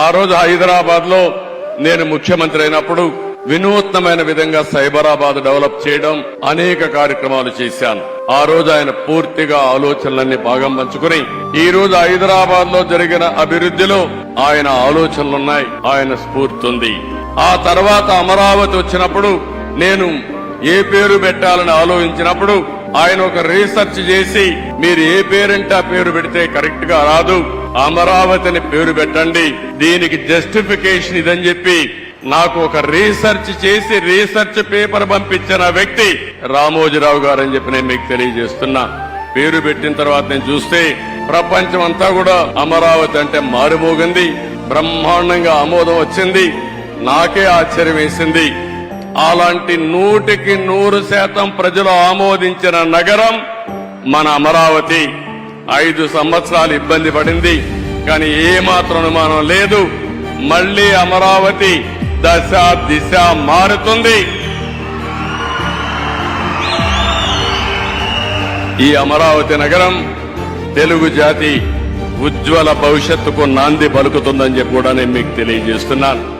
ఆ రోజు హైదరాబాద్లో నేను ముఖ్యమంత్రి అయినప్పుడు వినూత్నమైన విధంగా సైబరాబాద్ డెవలప్ చేయడం అనేక కార్యక్రమాలు చేశాను. ఆ రోజు ఆయన పూర్తిగా ఆలోచనలన్నీ భాగం పంచుకుని ఈ రోజు హైదరాబాద్లో జరిగిన అభివృద్ధిలో ఆయన ఆలోచనలున్నాయి. ఆయన స్ఫూర్తి ఉంది ఆ తర్వాత అమరావతి వచ్చినప్పుడు నేను ఏ పేరు పెట్టాలని ఆలోచించినప్పుడు ఆయన ఒక రీసెర్చ్ చేసి మీరు ఏ పేరంటే ఆ పేరు పెడితే కరెక్ట్గా రాదు. అమరావతిని పేరు పెట్టండి. దీనికి జస్టిఫికేషన్ ఇదని చెప్పి నాకు ఒక రీసెర్చ్ చేసి రీసెర్చ్ పేపర్ పంపించిన వ్యక్తి రామోజీరావు గారు అని చెప్పి నేను మీకు తెలియజేస్తున్నా. పేరు పెట్టిన తర్వాత నేను చూస్తే ప్రపంచం అంతా కూడా అమరావతి అంటే మారుమోగింది. బ్రహ్మాండంగా ఆమోదం వచ్చింది. నాకే ఆశ్చర్యం వేసింది. అలాంటి నూటికి నూరు శాతం ప్రజలు ఆమోదించిన నగరం మన అమరావతి. ఐదు సంవత్సరాలు ఇబ్బంది పడింది. కానీ ఏమాత్రం అనుమానం లేదు. మళ్ళీ అమరావతి దశ దిశ మారుతుంది. ఈ అమరావతి నగరం తెలుగు జాతి ఉజ్వల భవిష్యత్తుకు నాంది పలుకుతుందని చెప్పి కూడా నేను మీకు తెలియజేస్తున్నాను.